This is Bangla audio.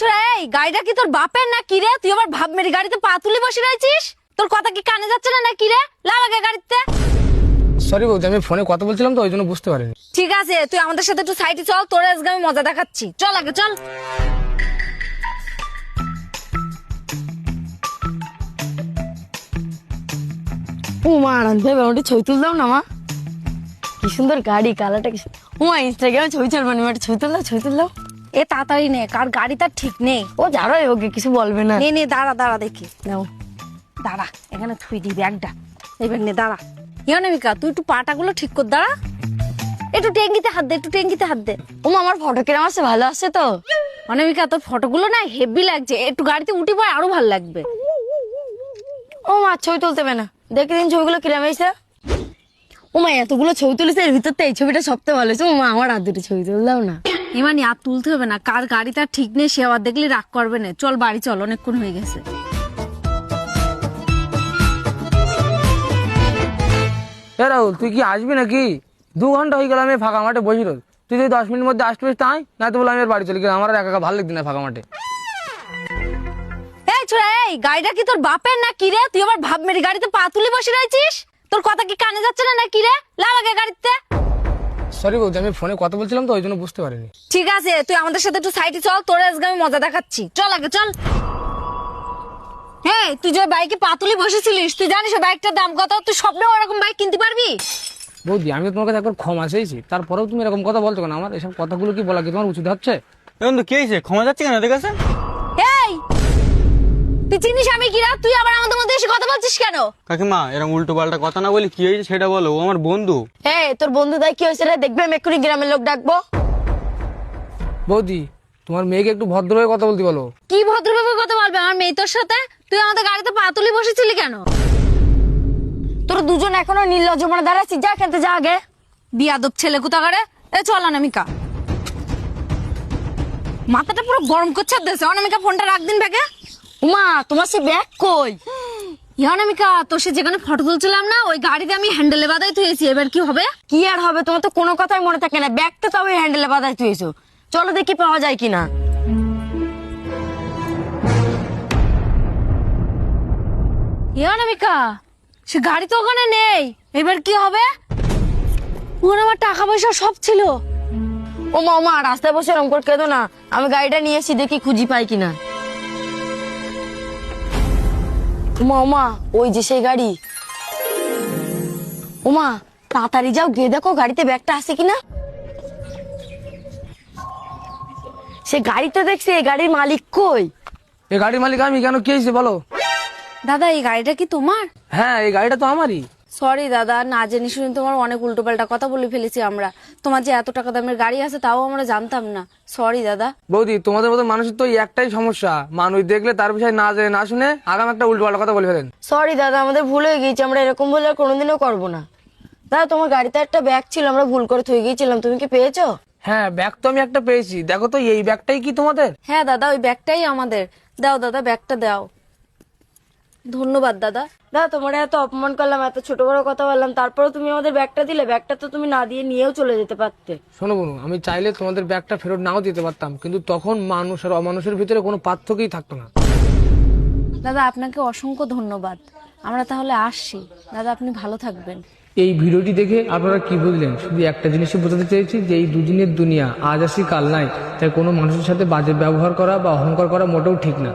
ছোড়া এই গাড়িটা কি তোর বাপের না কি রে? তুই আবার ভাব মেরে গাড়িতে পা তুলে বসে রয়েছিস? তোর কথা কি কানে যাচ্ছে না না কি রে গাড়িতে। সরি বৌদি আমি ফোনে কথা বলছিলাম তো ওই জন্য বুঝতে পারিনি। ঠিক আছে তুই আমাদের সাথে একটু সাইডে চল তোর আজকে আমি মজা দেখাচ্ছি। চল আগে চল। ও মা আনন্দ ওটা ছবি তুললাম না মা। কি সুন্দর গাড়ি কালারটা কি। ও ইনস্টাগ্রামে ছবি চলবে না একটা ছবি তুললাম ছবি তুললাম এ তাড়াতাড়ি নে কার গাড়ি তার ঠিক নেই। ও যারো ওকে কিছু বলবে না। নে নে দাঁড়া দাঁড়া দেখি। নাও। দাঁড়া এখানে থুই দি ব্যাগটা। এই ব্যাগ নে দাঁড়া। ইয়ানমিকা তুই একটু পাটাগুলো ঠিক কর দাঁড়া। একটু টেঙ্গিতে হাত দে একটু টেঙ্গিতে হাত দে। ও আমার ফটো কিরম আছে? ভালো আছে তো? অনামিকা তোর ফটোগুলো না হেভি লাগছে। একটু গাড়িতে উঠি পড়ে আরও ভালো লাগবে। ও মা ছবি তুলতে হবে না। দেখে দিন ছবিগুলো কিরম এসে ও মা এতগুলো ছবি তুলেছে এর ভিতর তো এই ছবিটা সবথেকে ভালো হয়েছে। ও মা আমার হাত দুটো ছবি তুললাম না। এমানি আর তুলতে হবে না। কার গাড়ি তার ঠিক নেই সে আবার দেখলে রাগ করবে না। চল বাড়ি চল অনেকক্ষণ হয়ে গেছে। এ রাহুল তুই কি আসবি নাকি? দু ঘণ্টা হয়ে গেল আমি ফাঁকা মাঠে বসি রোজ তুই যদি দশ মিনিট মধ্যে আসতে পারিস তাই? না তো বলে আমি আর বাড়ি চলে গেলাম। আমার আর একা একা ভালো লাগছে না ফাঁকা মাঠে। এই ছোড়া এই গাড়িটা কি তোর বাপের না কি রে? তুই আবার ভাব মেরে গাড়িতে পা তুলে বসে রয়েছিস? তোর কথা কি কানে যাচ্ছে না না কি রে গাড়িতে। সরি বৌদি আমি ফোনে কথা বলছিলাম তো ওই জন্য বুঝতে পারিনি। ঠিক আছে তুই আমাদের সাথে একটু সাইডে চল তোর আজকে আমি মজা দেখাচ্ছি। চল আগে চল। হ্যাঁ তুই যে বাইকে পাতুলি বসেছিলিস তুই জানিস ওই বাইকটার দাম কত? তুই স্বপ্নে ওরকম বাইক কিনতে পারবি? বৌদি আমি তোমার কাছে একবার ক্ষমা চেয়েছি তারপরেও তুমি এরকম কথা বলছো কেন? আমার এসব কথাগুলো কি বলা কি তোমার উচিত হচ্ছে বন্ধু কি ক্ষমা যাচ্ছে কেন? এদের কাছে? তুই চিনিস আমি কিরা? তুই আবার আমাদের মধ্যে এসে কথা বলছিস কেন? কাকিমা এরকম উল্টো পাল্টা কথা না বলি কি হয়েছে সেটা বলো ও আমার বন্ধু। এই তোর বন্ধু দাই কি হয়েছে রে? দেখবে আমি এক্ষুনি গ্রামের লোক ডাকবো। বৌদি তোমার মেয়েকে একটু ভদ্রভাবে কথা বলতে বলো। কি ভদ্রভাবে কথা বলবে? আমার মেয়ে তোর সাথে? তুই আমাদের গাড়িতে পাতুলি বসেছিলি কেন? তোর দুজন এখনও নির্লজ্জ মানে দাঁড়াচ্ছিস যা খেলতে যা আগে। বিয়াদব ছেলে কোথাকারে? এ চল অনামিকা। মাথাটা পুরো গরম করছে দেশে। অনামিকা ফোনটা রাখ দিন ব্যাগে উমা তোমার সে ব্যাগ কই? অনামিকা তোর সে যেখানে ফটো তুলছিলাম না ওই গাড়িতে আমি হ্যান্ডেলে বাদাই থুয়েছি। এবার কি হবে? কি আর হবে? তোমার তো কোনো কথাই মনে থাকে না। ব্যাগটা তো আমি হ্যান্ডেলে বাধাই তুইছো চলো দেখি পাওয়া যায় কিনা। অনামিকা সে গাড়ি তো ওখানে নেই। এবার কি হবে? ওখানে আমার টাকা পয়সা সব ছিল। ও মা রাস্তায় বসে এরকম করে কেঁদো না। আমি গাড়িটা নিয়ে এসি দেখি খুঁজি পাই কিনা। উমা উমা ওই যে সেই গাড়ি। উমা তাড়াতাড়ি যাও গিয়ে দেখো গাড়িতে ব্যাগটা আছে কিনা। সে গাড়ি তো দেখছি এই গাড়ির মালিক কই? এই গাড়ির মালিক আমি কেন? কি হয়েছে বলো? দাদা এই গাড়িটা কি তোমার? হ্যাঁ এই গাড়িটা তো আমারই। সরি দাদা না জেনে শুনে তোমার অনেক উল্টোপাল্টা কথা বলে ফেলেছি আমরা। তোমার যে এত টাকা দামের গাড়ি আছে তাও আমরা জানতাম না। সরি দাদা। বৌদি তোমাদের মতো মানুষের তো এই একটাই সমস্যা। মানুষ দেখলে তার বিষয়ে না জেনে না শুনে আগাম একটা উল্টো কথা বলে ফেলেন। সরি দাদা আমাদের ভুল হয়ে গিয়েছে। আমরা এরকম ভুল আর কোনোদিনও করব না। দাদা তোমার গাড়িতে একটা ব্যাগ ছিল আমরা ভুল করে থয়ে গিয়েছিলাম। তুমি কি পেয়েছ? হ্যাঁ ব্যাগ তো আমি একটা পেয়েছি। দেখো তো এই ব্যাগটাই কি তোমাদের? হ্যাঁ দাদা ওই ব্যাগটাই আমাদের। দাও দাদা ব্যাগটা দাও। ধন্যবাদ দাদা। দাদা তোমার এত অপমান করলাম এত ছোট বড় কথা বললাম তারপরেও তুমি আমাদের ব্যাগটা দিলে ব্যাগটা তো তুমি না দিয়ে নিয়েও চলে যেতে পারতে। শোনো বোনো আমি চাইলে তোমাদের ব্যাগটা ফেরত নাও দিতে পারতাম কিন্তু তখন মানুষ আর অমানুষের ভিতরে কোনো পার্থক্যই থাকতো না। দাদা আপনাকে অসংখ্য ধন্যবাদ। আমরা তাহলে আসছি। দাদা আপনি ভালো থাকবেন। এই ভিডিওটি দেখে আপনারা কি বুঝলেন? শুধু একটা জিনিসই বোঝাতে চেয়েছি যে এই দুদিনের দুনিয়া আজ আসি কাল নাই তাই কোনো মানুষের সাথে বাজে ব্যবহার করা বা অহংকার করা মোটেও ঠিক না।